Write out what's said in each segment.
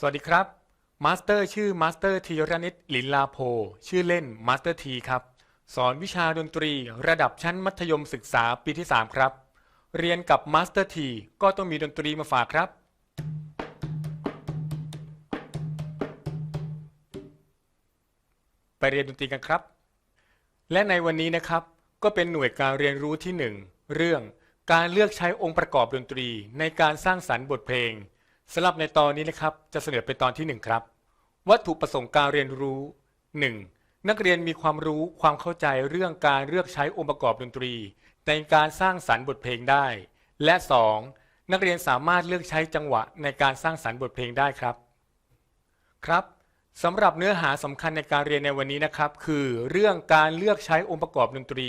สวัสดีครับมาสเตอร์ชื่อมาสเตอร์ธีรนิตลินลาโพ ชื่อเล่นมาสเตอร์ทีครับ สอนวิชาดนตรีระดับชั้นมัธยมศึกษาปีที่ 3 ครับ เรียนกับมาสเตอร์ทีก็ต้องมีดนตรีมาฝากครับ ไปเรียนดนตรีกันครับ และในวันนี้นะครับ ก็เป็นหน่วยการเรียนรู้ที่ 1 เรื่องการเลือกใช้องค์ประกอบดนตรีในการสร้างสรรค์บทเพลง สำหรับในตอนนี้นะครับจะเสนอเป็นตอนที่ 1 ครับ วัตถุประสงค์การเรียนรู้ 1. นักเรียนมีความรู้ความเข้าใจเรื่องการเลือกใช้องค์ประกอบดนตรี ในการสร้างสรรค์บทเพลงได้ และ 2. นักเรียนสามารถเลือกใช้จังหวะในการสร้างสรรค์บทเพลงได้ครับ ครับสำหรับเนื้อหาสำคัญในการเรียนในวันนี้นะครับ คือเรื่องการเลือกใช้องค์ประกอบดนตรี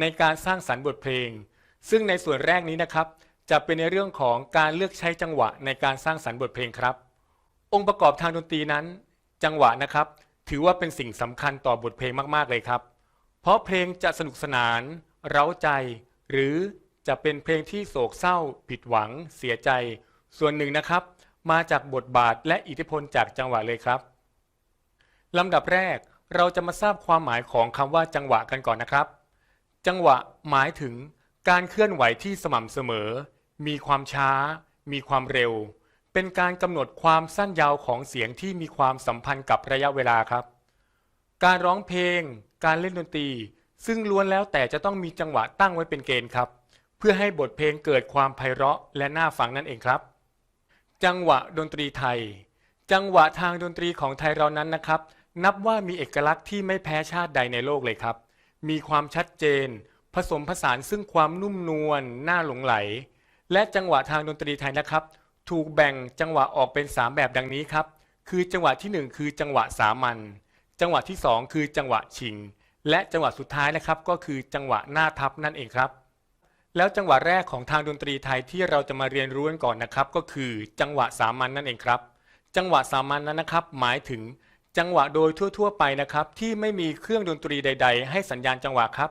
ในการสร้างสรรค์บทเพลง ซึ่งในส่วนแรกนี้นะครับ จะเป็นในเรื่องของการเลือกใช้จังหวะในการสร้างสรรค์บทเพลงครับ องค์ประกอบทางดนตรีนั้น จังหวะนะครับ ถือว่าเป็นสิ่งสำคัญต่อบทเพลงมากๆเลยครับ เพราะเพลงจะสนุกสนาน เร้าใจ หรือจะเป็นเพลงที่โศกเศร้า ผิดหวัง เสียใจ ส่วนหนึ่งนะครับ มาจากบทบาทและอิทธิพลจากจังหวะเลยครับลำดับแรกเราจะมาทราบความหมายของคำว่าจังหวะกันก่อนนะครับ จังหวะหมายถึง การเคลื่อนไหวที่สม่ำเสมอ มีความช้า มีความเร็ว เป็นการกำหนดความสั้นยาวของเสียงที่มีความสัมพันธ์กับระยะเวลาครับ การร้องเพลง การเล่นดนตรี ซึ่งล้วนแล้วแต่จะต้องมีจังหวะตั้งไว้เป็นเกณฑ์ครับ เพื่อให้บทเพลงเกิดความไพเราะและน่าฟังนั่นเองครับ จังหวะดนตรีไทย จังหวะทางดนตรีของไทยเรานั้นนะครับ นับว่ามีเอกลักษณ์ที่ไม่แพ้ชาติใดในโลกเลยครับ มีความชัดเจน ผสมผสานซึ่งความนุ่มนวลน่าหลงไหล และจังหวะทางดนตรีไทยนะครับ ถูกแบ่งจังหวะออกเป็น 3 แบบดังนี้ครับ คือจังหวะทีหนึ่1 คือจังหวะสามัญจังหวะที่ 2 คือจังหวะชิง และจังหวะสุดท้ายนะครับ ก็คือจังหวะหน้าทับนั่นเองครับ แล้วจังหวะแรกของทางดนตรีไทยที่เราจะมาเรียนรู้กันก่อนนะครับ ก็คือจังหวะสามัญนนั่นเองครับ จังหวะสามัญนนั้นนะครับ หมายถึงจังหวะโดยทั่ว ๆ ไปนะครับ ที่ไม่มีเครื่องดนตรีใด ๆ ให้สัญญาณจังหวะครับ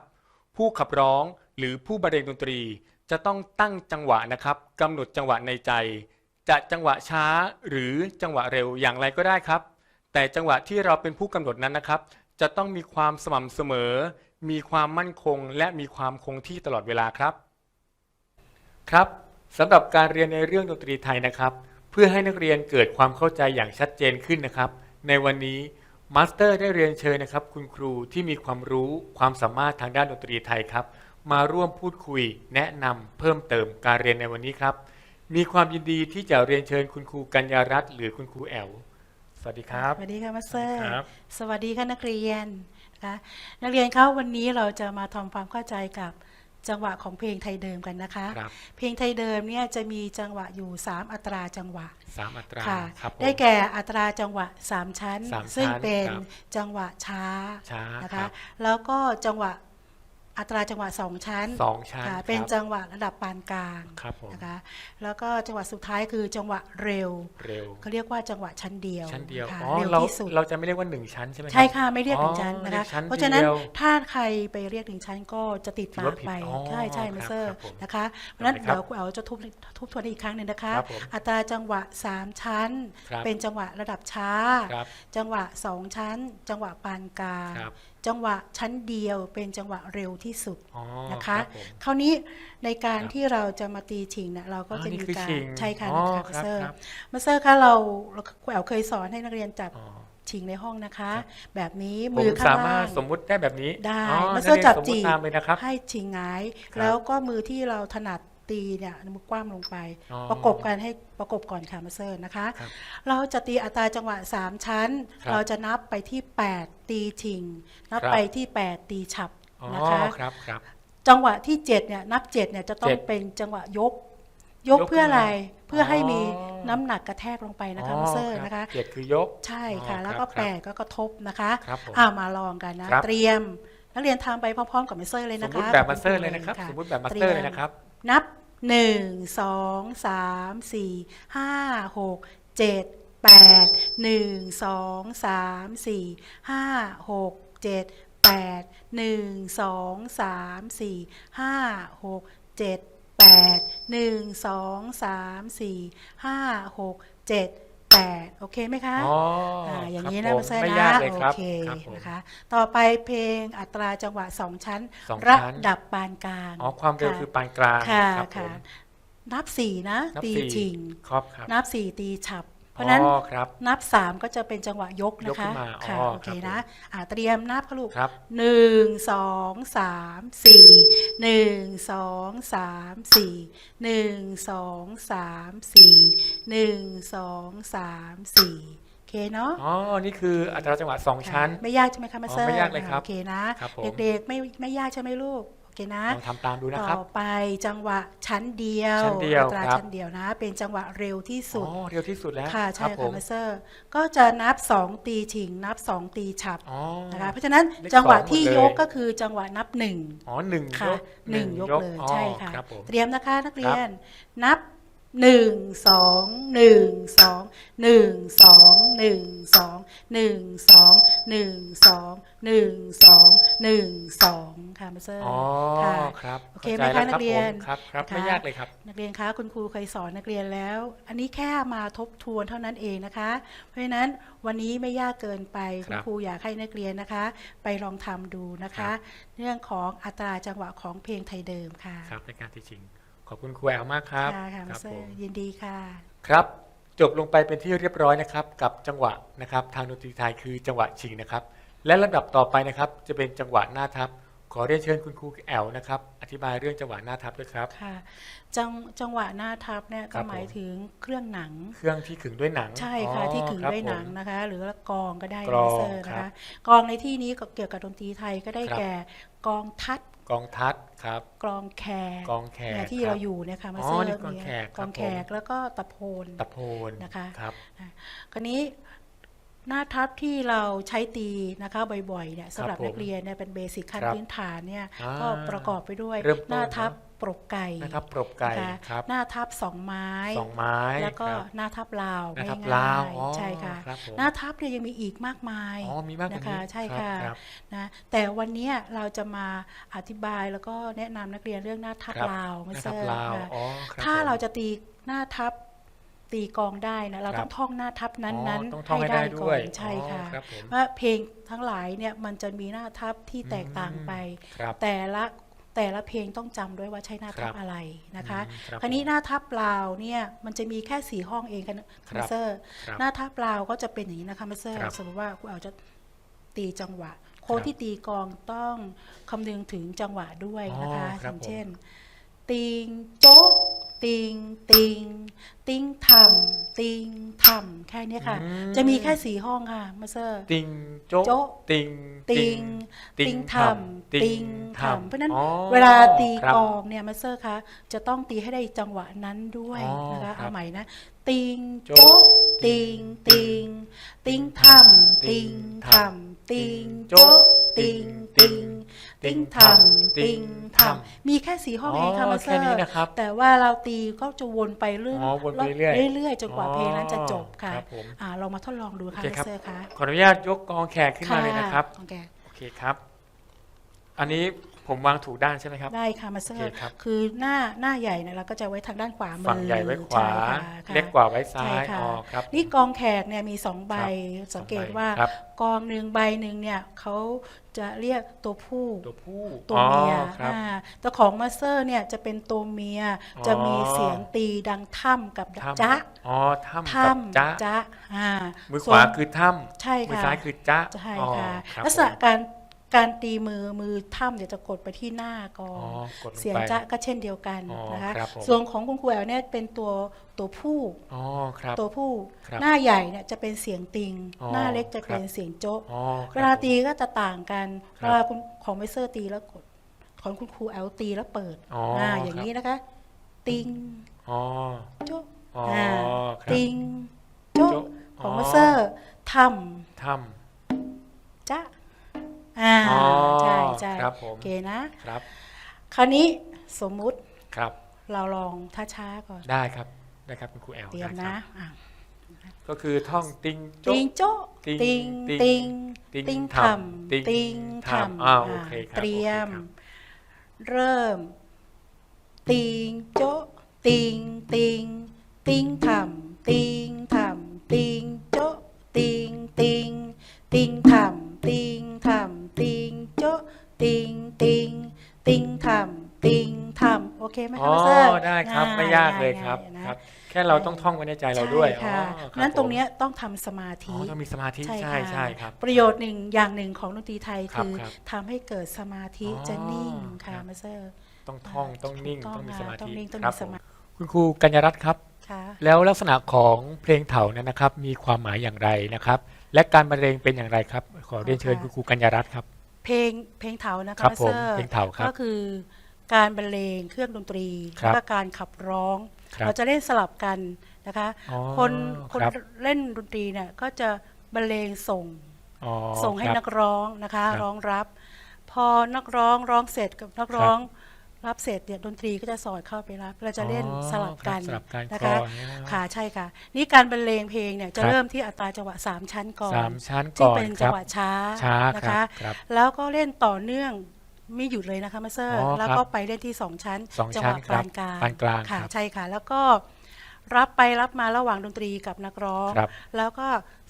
ผู้ขับร้องหรือผู้บรรเลงดนตรีจะต้องตั้งจังหวะนะครับกำหนดจังหวะในใจ จะจังหวะช้าหรือจังหวะเร็วอย่างไรก็ได้ครับ แต่จังหวะที่เราเป็นผู้กำหนดนั้นนะครับ จะต้องมีความสม่ำเสมอ มีความมั่นคง และมีความคงที่ตลอดเวลาครับ ครับสำหรับการเรียนในเรื่องดนตรีไทยนะครับ เพื่อให้นักเรียนเกิดความเข้าใจอย่างชัดเจนขึ้นนะครับ ในวันนี้ มาสเตอร์ได้เรียนเชิญนะครับ คุณครูที่มีความรู้ความสามารถทางด้านดนตรีไทยครับ มาร่วมพูดคุย แนะนำเพิ่มเติมการเรียนในวันนี้ครับ มีความยินดีที่จะเรียนเชิญคุณครูกัญญารัตน์หรือคุณครูแอลสวัสดีครับ สวัสดีค่ะมาสเตอร์ครับ สวัสดีค่ะนักเรียนนะคะนักเรียนครับวันนี้เราจะมาทำความเข้าใจกับ จังหวะของเพลงไทยเดิมกันนะคะ ครับเพลงไทยเดิมเนี่ยจะมีจังหวะอยู่ 3 อัตราจังหวะสามอัตราค่ะ ครับผม ได้แก่อัตราจังหวะ 3 ชั้น สามชั้นซึ่งเป็นครับจังหวะช้าช้านะครัคะบแล้วก็จังหวะ อัตราจังหวะ2ชั้นสองชั้นค่ะเป็นครับจังหวะระดับปานกลางครับผมนะคะแล้วก็จังหวะสุดท้ายคือจังหวะเร็วเร็วเขาเรียกว่าจังหวะชั้นเดียวชั้นเดียวค่ะอ๋อเร็วเราที่สุดเราจะไม่เรียกว่าหนึ่งชั้นใช่ไหมรับใช่ค่ะไม่เรียกถึงชั้นอ๋อนะคะเรียกชั้นเพราะฉะนั้นเดียวถ้าใครไปเรียกถึงชั้นก็จะติดถือมาว่าร์กผิดไปอ๋อใช่ใช่ครับมาสเตอร์ครับผมนะคะเพราะฉะนั้นครับเดี๋ยวครูเอาจะทุบทบทวนอีกครั้งหนึ่งนะคะครับผมอัตราจังหวะ3ชั้นครับเป็นจังหวะระดับช้าครับจังหวะ2ชั้น จังหวะปานกลางครับ จังหวะชั้นเดียวเป็นจังหวะเร็วที่สุดอ๋อนะคะ รับผม คราวนี้ในการครับที่เราจะมาตีชิงเนี่ยเราก็อ๋อจะนี่มีคือการชิงใช่ค่ะอ๋อนะคะคมารับสเตอร์ครับ มาสเตอร์คะเราเราครูแอลเคยสอนให้นักเรียนจับอ๋อ ชิงในห้องนะคะ ครับ แบบนี้ผมมือข้างสามารล่าถง สมมุติได้แบบนี้ได้อ๋อมานัสเตอร์จับสมมุจีติตามเลยนะครับ ให้ชิงหงาย ครับแล้วก็มือที่เราถนัด ตีเนี่ยมือกว้างลงไป อ๋อประกบกันให้ประกบก่อนค่ะมาสเตอร์นะคะ ครับเราจะตีอัตราจังหวะ 3 ชั้น ครับเราจะนับไปที่ 8 ตีชิง นับครับ ไปที่ 8 ตีฉับอ๋อนะคะ ครับครับ จังหวะที่7เนี่ยนับ7เนี่ยจะต้อเจ็งดเป็นจังหวะยก ยกยกเพื่ออะไรขึ้นมาเพื่อให้มีอ๋อน้ำหนักกระแทกลงไปนะคะมาสเตอร์นะคะ เจ็ดคือยก ใช่ค่ะ อ๋อแล้วก็ครับแปดก็กระทบนะคะครับผมอ่ามาลองกันนะครับ เตรียม นักเรียนทำไปพร้อมๆกับมาสเตอร์เลยสนะมคะมติแบบมาสเตอร์เลยนะครับะสมมติแบบมาสเตอร์เลยนะครับ นับหนึ่งสองสามสี่ห้าหกเจ็ดแปดหนึ่งสองสามสี่ห้าหกเจ็ดแปดหนึ่งสองสามสี่ห้าหกเจ็ดแปดหนึ่งสองสามสี่ห้าหกเจ็ด 8 โอเคไหมคะอ๋ออย่างนี้นะครับผมาแซ่ไม่ยนะโอเคครันะคะต่อไปเพลงอัตราจังหวะ 2 ชั้น สองชั้ระดับปานกลางอ๋อความเร็วคือปานกลางค่ะครับผค่ะนับ 4 นะตีจริง ครับครับ นับ 4 ตีฉับ เพราะนั้นนับ 3 ก็จะเป็นจังหวะยกนะคะค่ะโอเคนะเตรียมนับค่ะลูกหนึ่งสองสามสี่หนึ่งสองสามสี่หนึ่งสองสามสี่หนึ่งสองสามสี่โอเคเนาะอ๋อ นี่คืออัตราจังหวะสองชั้น ไม่ยากใช่ไหมคะมาเซอร์ไม่ยากเลยครับโอเคนะ เด็กๆไม่ไม่ยากใช่ไหมลูก เคนะลองทำตามดูนะครับ ต่อไปจังหวะชั้นเดียวชั้นเดียวตราคชั้นเดียวนะ เป็นจังหวะเร็วที่สุดเร็วที่สุดแล้วค่ะใช่รับค่ะมาสเตอร์ก็จะนับ 2 ตีฉิง นับ 2 ตีฉับนะคะเพราะฉะนั้นจังหวะที่ยกก็คือจังหวะนับ 1 อ๋อหนึ่งยค่ะกหนึ่งยกเลยใช่ค่ะเตรียมนะคะนักเรียนนับ หนึ่งสองหนึ่งสองหนึ่งสองหนึ่งสองหนึ่งสองหนึ่งสองหนึ่งสองหนึ่งสองค่ะมาเซอร์อ๋อครับโอเคไหมคะนักเรียนครับครับไม่ยากเลยครับ นักเรียนคะคุณครูเคยสอนนักเรียนแล้ว อันนี้แค่มาทบทวนเท่านั้นเองนะคะ เพราะฉะนั้นวันนี้ไม่ยากเกินไปคุณครูอยากให้นักเรียนนะคะ ไปลองทำดูนะคะ เรื่องของอัตราจังหวะของเพลงไทยเดิมค่ะครับในการที่จริง ขอบคุณครูแอลมากครับค่ะค่ะคมารับสเตอผม ร์ยินดีค่ะ ครับจบลงไปเป็นที่เรียบร้อยนะครับกับจังหวะนะครับทางดนตรีไทยคือจังหวะชิงนะครับ และลำดับต่อไปนะครับจะเป็นจังหวะหน้าทับ ขอเรียนเชิญคุณครูแอลนะครับอธิบายเรื่องจังหวะหน้าทับด้วยครับ ค่ะจังจังหวะหน้าทับเนี่ยครัก็บหมายผมถึงเครื่องหนัง เครื่องที่ขึงด้วยหนังใช่ค่ะอ๋อที่ขึงครับด้วยหนังผม นะคะ หรือว่ากลองก็ได้กลองมาสเตอร์นะครัคะบกลองในที่นี้ก็เกี่ยวกับดนตรีไทยก็ได้ครับแก่ กลองทัดกองทัดครับกลองแขกกองแขกเนี่ยที่คบเราอยู่เนะคะมาอ๋อเซอร์นี่กลองแขกกลองครับแขกผมแล้วก็ตะโพนตะโพนนะคะครับคราวนี้ หน้าทับที่เราใช้ตีนะคะบ่อยๆเนี่ยสำหรับผมนักเรียนเนี่ยเป็นเบสิกขั้นครับพื้นฐานเนี่ยอ่าก็ประกอบไปด้วยเริ่มต้นหน้าทับเนอะปรกไก่นะครับปรบไก่นะคะครับหน้าทับสองไม้สองไม้ แล้วก็ครับหน้าทับลาวหน้าทับไม่ลาวง่ายอ๋อใช่ค่ะครับผมหน้าทับเนี่ยยังมีอีกมากมายอ๋อมีมากกว่านะคะนี้ใช่รับค่ะครับนะแต่วันเนี้ยเราจะมาอธิบายแล้วก็แนะนำนักเรียนเรื่องหน้าทับครับลาวหมาน้าเซทัอบร์ลาวค่ะอ๋อครับถ้าผมเราจะตีหน้าทับ ตีกลองได้นะเราครับต้องท่องหน้าทับนั้นอ๋อนั้นต้องท่องให้ได้ด้ก่วอยนใช่ค่ะอ๋อครับผมว่าเพลงทั้งหลายเนี่ยมันจะมีหน้าทับที่แตกต่างไปครับแต่ละแต่ละเพลงต้องจำด้วยว่าใช้หน้าทับครับอะไรนะคะอืมครับคราวนี้หน้าทับลาวเนี่ยมันจะมีแค่สี่ห้องเองกันครัมาบเซอร์ครับหน้าทับลาวก็จะเป็นอย่างนี้นะคะมาเซอร์ครับสมมติว่าคุณเอาจะตีจังหวะคนครับที่ตีกลองต้องคำนึงถึงจังหวะด้วยนะคะอ๋ออครับย่างผมเช่นติงโจ๊ะ ติงติงติงทำติงทำแค่เนี้ยค่ะอืมจะมีแค่สี่ห้องค่ะมาเซอร์ติงโจ๊ะโจ๊ะติงติงติติงงททำติติงงทำทำเพราะฉะนั้นอ๋อเวลาตีครับกลองเนี่ยมาสเตอร์คะจะต้องตีให้ได้จังหวะนั้นด้วยอ๋อนะคะครับเอาใหม่นะติงโจ๊ะโจ๊ะติงติงติงทำติงทำติงโจ๊ะ ติงติงติงทำติงทำมีแค่สี่ห้องเองค่ะมาสเตอแค่นี้ร์นะครับแต่ว่าเราตีก็จะวนไปเรื่อยอ๋อวนไปเรื่อยเรื่อยๆจนกว่าเพลงนั้นจะจบค่ะครับผมอ่าเรามาทดลองดูค่ะโอเคมาครับสเตอร์คะขออนุญาตยกกองแขกขึ้นมาเลยนะครับโอเคโอเคครับ อันนี้ ผมวางถูกด้านใช่ไหมครับ ได้ค่ะมาสเตอโอเคร์ครับคือหน้าหน้าใหญ่เนี่ยเราก็จะไว้ทางด้านขวามือฝั่งใหญ่ไว้ขวาใช่ค่ะค่ะเล็กกว่าไว้ซ้าใช่ยค่ะอ๋อครับนี่กองแขกเนี่ยมีสองใบครับสังเกตสองใบว่าครับกองหนึ่งใบหนึ่งเนี่ยเขาจะเรียกตัวผู้ตัวผู้ตัวเมียอ๋อครับอ่าแต่ของมาสเตอร์เนี่ยจะเป็นตัวเมียอ๋อจะมีเสียงตีดังถ้ำกับถ้ำจ๊ะอ๋อถ้ำถ้กับจ๊ะำจ๊ะอ่ามือขส่วานคือถ้ใช่ำมือค่ะซ้ายคือจ๊ะใช่อ๋อค่ะครับลักษณะผมการ การตีมือมือถ้ำเดี๋ยวจะกดไปที่หน้ากออ๋องกดลงไปเสียงจ๊ะก็เช่นเดียวกันอ๋อนะคะครับผม ส่วนของคุณครูแอลเนี่ยเป็นตัวตัวผู้ อ๋อครับ ตัวผู้ครับหน้าใหญ่เนี่ยจะเป็นเสียงติง อ๋อหน้าเล็กจะครับเป็นเสียงโจ๊ะอ๋อครับเวลาผมตีก็จะต่างกันครัเวบลาคุณของไมเซอร์ตีแล้วกดของคุณครูแอลตีแล้วเปิดอ๋ออ่าอย่างนี้นะคะ ติงอ๋อโจ๊ะอ๋ออ่าครับ ติงโจ๊ะโจ๊ะของอ๋อไมเซอร์ทถ้ำจ๊ะ อ่าอ๋อใช่ใช่ครับผม โอเคนะำครับ คราวนี้สมมุติครับ เราลองช้าๆก่อน ได้ครับ ได้ครับคุณครูแอลเตรียมได้คนะบอะก็คือท่องติงโจ๊ะติงโจ๊ะติติงงติติงงติงติงทำทำติงติงทำทำอ้าวอ่าโอเคครับเตรียม โอเคครับเริ่ม ติงโจ๊ะติงติงติงทำติงทำติงโจะติงติงติงทำติงทำติงโจะ ติงติงติงทำติงทำโอเคไหมอ๋คะอมาสเตอร์ได้ครับง่ไม่ยากเลยครับง่ครับแค่เราต้องท่องไว้ในใจเราด้วยใช่ค่ะอ๋อครับนั้นตรงผมเนี้ยต้องทำสมาอ๋ธิอต้องมีสมาธิใช่ค่ะใช่ครับ ประโยชน์หนึ่งอย่างหนึ่งของดนตรีไทยครับคือครับทำให้เกิดสมาธิอ๋อจะนิ่งครัค่ะบมาสเตอร์ต้องท่องต้องนิ่งถูกต้องมีค่ะสมาต้องธินิ่งต้องครัมีบสผมมาธิคุณครูกัญญารัตน์ครับค่ะแล้วลักษณะของเพลงเถานั้นนะครับ มีความหมายอย่างไรนะครับ และการบรรเลงเป็นอย่างไรครับ ขอเรียนเชิญค่ะคุณครูกัญญารัตน์ครับ เพลงเพลงเถานะครัคะบมาสผมเตอร์เพลงเถาครับก็คือการบรรเลงเครื่องดนตรีครับแล้วก็การขับร้อง ครับเราจะเล่นสลับกันนะคะอ๋อคนคนครับ เล่นดนตรีเนี่ยก็จะบรรเลงส่ง อ๋อส่งให้ครับ นักร้องนะคะ ครับร้องรับ พอนักร้องร้องเสร็จกับนักร้องรับ เสร็จเนี่ยดนตรีก็จะสอดเข้าไปรับ เราจะเล่นอ๋อสลับกันครับสลับกันนะคลคะออย่างเงี้ยนะค่ะใช่ค่ะ นี่การบรรเลงเพลงเนี่ยจะครับเริ่มที่อัตราจังหวะ 3 ชั้นก่อนสามชั้นซึ่งก่อนเป็นคจังรับหวะช้าช้านะครัคะบครับแล้วก็เล่นต่อเนื่องไม่หยุดเลยนะคะมาสเตอร์อ๋อแล้วครับก็ไปเล่นที่ 2 ชั้นสองจัชั้หนวะครัปาบนกลางปานกลางค่ะครับใช่ค่ะ แล้วก็ รับไปรับมาระหว่างดนตรีกับนักร้อง ครับ แล้วก็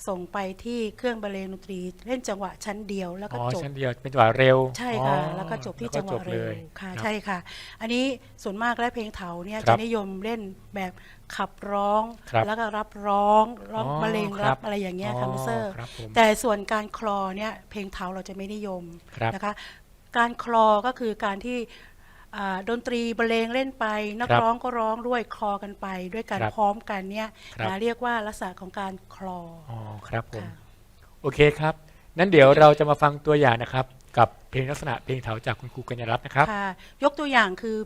ส่งไปที่เครื่องบรรเลงดนตรี เล่นจังหวะชั้นเดียวแล้วก็อ๋อจบ ชั้นเดียวเป็นจังหวะเร็วใช่ค่ะ อ๋อแล้วก็จบที่แล้จังหวะก็บเร็ลวยค่ะรับ ใช่ค่ะ อันนี้ส่วนมากและเพลงเถาเนี่ยครัจะบนิยมเล่นแบบขับร้อง ครับแล้วก็รับร้องร้องอ๋อบรรเลงครัรับบอะไรอย่างเงี้ยค่ะอ๋อมาสเตอร์ ครับผมแต่ส่วนการคลอเนี่ยเพลงเถาเราจะไม่นิยมครับนะคะ การคลอก็คือการที่อ่า ดนตรีบรรเลงเล่นไป นักครับร้องก็ร้องด้วยคลอกันไป ด้วยกันครับพร้อมกันเนี่ยครับนะเรียกว่าลักษณะของการคลออ๋อครับผมค่ะโอเคครับนั้นเดี๋ยวเราจะมาฟังตัวอย่างนะครับ กับเพลงลักษณะเพลงเถาจากคุณครูกัญญารัตน์นะครับค่ะยกตัวอย่างคือ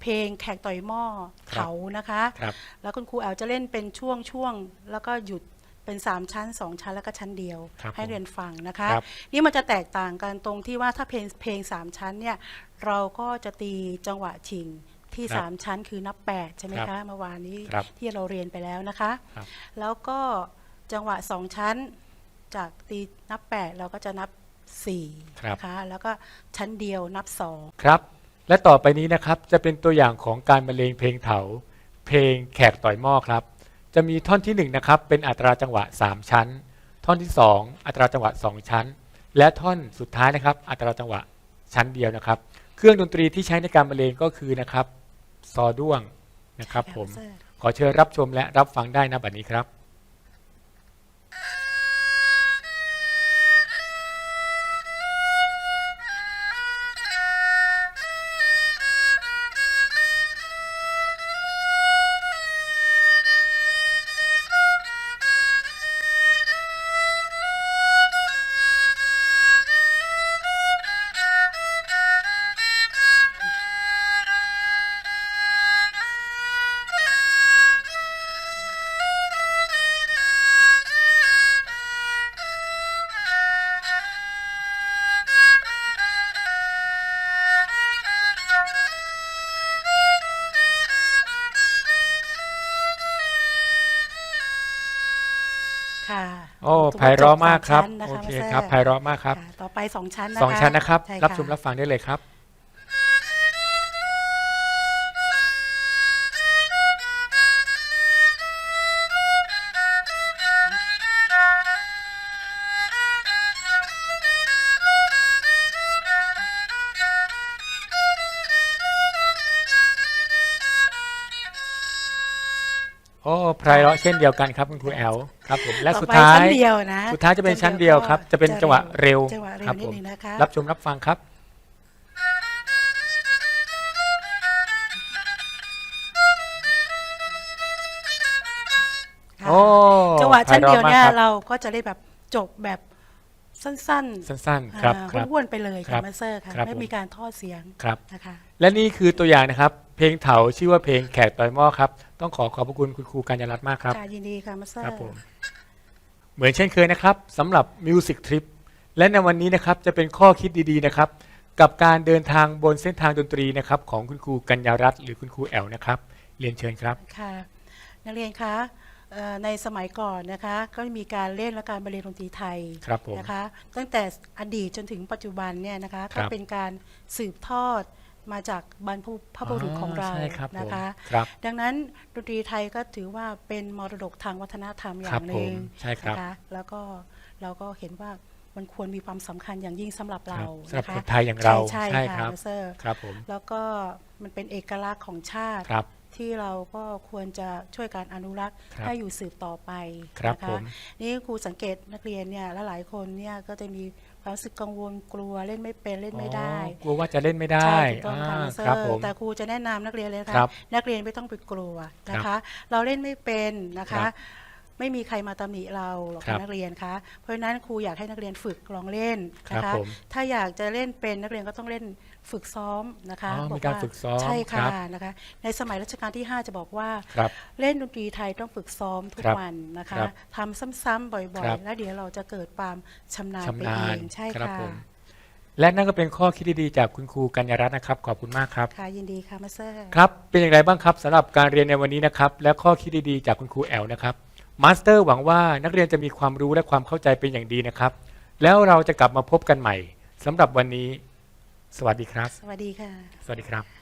เพลงแขกต่อยหม้อครับเถานะคะครับแล้วคุณครูแอลจะเล่นเป็นช่วงช่วงๆแล้วก็หยุด เป็น3ชั้น 2 ชั้นแล้วก็ชั้นเดียว ครับให้ผมเรียนฟังนะคะ ครับ นี่มันจะแตกต่างกันตรงที่ว่าถ้าเพลงเพลง3ชั้นเนี่ยเราก็จะตีจังหวะชิงที่ ครับ3 ชั้นคือนับ 8 ใช่ไหมครัคะบเมื่อวานนี้ครับที่เราเรียนไปแล้วนะคะ ครับ แล้วก็จังหวะ 2 ชั้นจากตีนับ 8 เราก็จะนับ4ครับนะคะแล้วก็ชั้นเดียวนับ 2 ครับ และต่อไปนี้นะครับจะเป็นตัวอย่างของการบรรเลงเพลงเถา เพลงแขกต่อยหม้อครับ จะมีท่อนที่หนึ่งนะครับ เป็นอัตราจังหวะ 3 ชั้น ท่อนที่ 2 อัตราจังหวะ 2 ชั้น และท่อนสุดท้ายนะครับ อัตราจังหวะชั้นเดียวนะครับ เครื่องดนตรีที่ใช้ในการบรรเลงก็คือนะครับซอด้วงนะครับผมขอเชิญรับชมและรับฟังได้นะบัดนี้ครับ โอ้ถืไพเราะมากครับจสชั้นนะโอคะเคมาสตอครับไพเราะมากครับะต่อไปสองชั้นนะคะสองชั้นนะครับใช่รับชมรับฟังได้เลยครับ โอ้ไพเราะเช่นเดียวกันครับคุณครูแอลครับผมและต่อสุดไปท้าชั้ยนเดียวนะสุดท้ายจะเป็นชั้นเดียวครับ จะเป็นจังหวะเร็วจังหวะเร็ควรับนิผดมนึงนะคะรับชมรับฟังครับค่ะโอ้จังหวะชั้นเดียวเนี่ยไพราะมากครับเราก็จะได้แบบจบแบบสั้นสั้นๆๆครับอ่าครับห้วนๆไปเลยครัค่ะบมาสเตอร์ค่ะครับไม่ผมมีการทอดเสียงครับนะคะ และนี่คือตัวอย่างนะครับ เพลงเถาชื่อว่าเพลงแขกต่อยหม้อครับ ต้องขอขอบพระคุณคุณครูกัญญารัตน์มากครับค่ะยินดีค่ะมาสเตอร์ครับผมเหมือนเช่นเคยนะครับสำหรับ Music Trip และในวันนี้นะครับจะเป็นข้อคิดดีๆนะครับ กับการเดินทางบนเส้นทางดนตรีนะครับของคุณครูกัญญารัตน์หรือคุณครูแอลนะครับ เรียนเชิญครับ ค่ะ นักเรียนคะเอ่อในสมัยก่อนนะคะ ก็มีการเล่นและการบรรเลงดนตรีไทยครับผมนะคะ ตั้งแต่อดีตจนถึงปัจจุบันเนี่ยนะคะ ครัก็บเป็นการสืบทอด มาจากบรรพบุรุษของเราใช่ครับผมนะคะครับดังนั้นดนตรีไทยก็ถือว่าเป็นมรดกทางวัฒนธรรมอครัย่าบงหนึ่งผมใช่ครับนะคะแล้วก็เราก็เห็นว่ามันควรมีความสำคัญอย่างยิ่งสำหรับคเรารับสำหรับนะคคะนไทยอย่างเราใช่ใช่ใช่ครัค่ะบมาสเตอร์ครับผมแล้วก็มันเป็นเอกลักษณ์ของชาติครับที่เราก็ควรจะช่วยการอนุรักษ์ครับให้อยู่สืบต่อไปครับนะผคะมนี่ครูสังเกตนักเรียนเนี่ยและหลายคนเนี่ยก็จะมี ความรู้สึกกังวลกลัวเล่นไม่เป็นเล่นไม่ได้อ๋อกลัวว่าจะเล่นไม่ได้ใช่ถูกต้องค่ะอ่ามาสเตอครับผร์มแต่ครูจะแนะนำนักเรียนเลยนะครัคะบนักเรียนไม่ต้องไปกลัวนะครัคะบเราเล่นไม่เป็นนะครัคะบ ไม่มีใครมาตำหนิเราหรอกครัค่ะบนักเรียนคะเพราะฉะนั้นครูอยากให้นักเรียนฝึกลองเล่นนะครัคะบผมถ้าอยากจะเล่นเป็นนักเรียนก็ต้องเล่นฝึกซ้อมนะคะอ๋อมีบการว่ฝึกซ้อมใช่ครัค่ะบนะคะ ในสมัยรัชกาลที่ 5 จะบอกว่าครับเล่นดนตรีไทยต้องฝึกซ้อมทุกครับวันนะคะครับทำซ้ำๆบ่อยครับๆแล้วเดี๋ยวเราจะเกิดความชำนาญไปชำนาเอญงใช่ครับค่ะผมและนั่นก็เป็นข้อคิดดีๆจากคุณครูกัญญารัตน์นะครับ ขอบคุณมากครับ ค่ะ ยินดีค่ะมาสเตอร์ครับ เป็นอย่างไรบ้างครับสำหรับการเรียนในวันนี้นะครับ และข้อคิดดีๆจากคุณครูแอลนะครับ มาสเตอร์หวังว่านักเรียนจะมีความรู้และความเข้าใจเป็นอย่างดีนะครับ แล้วเราจะกลับมาพบกันใหม่สำหรับวันนี้ สวัสดีครับ สวัสดีค่ะ สวัสดีครับ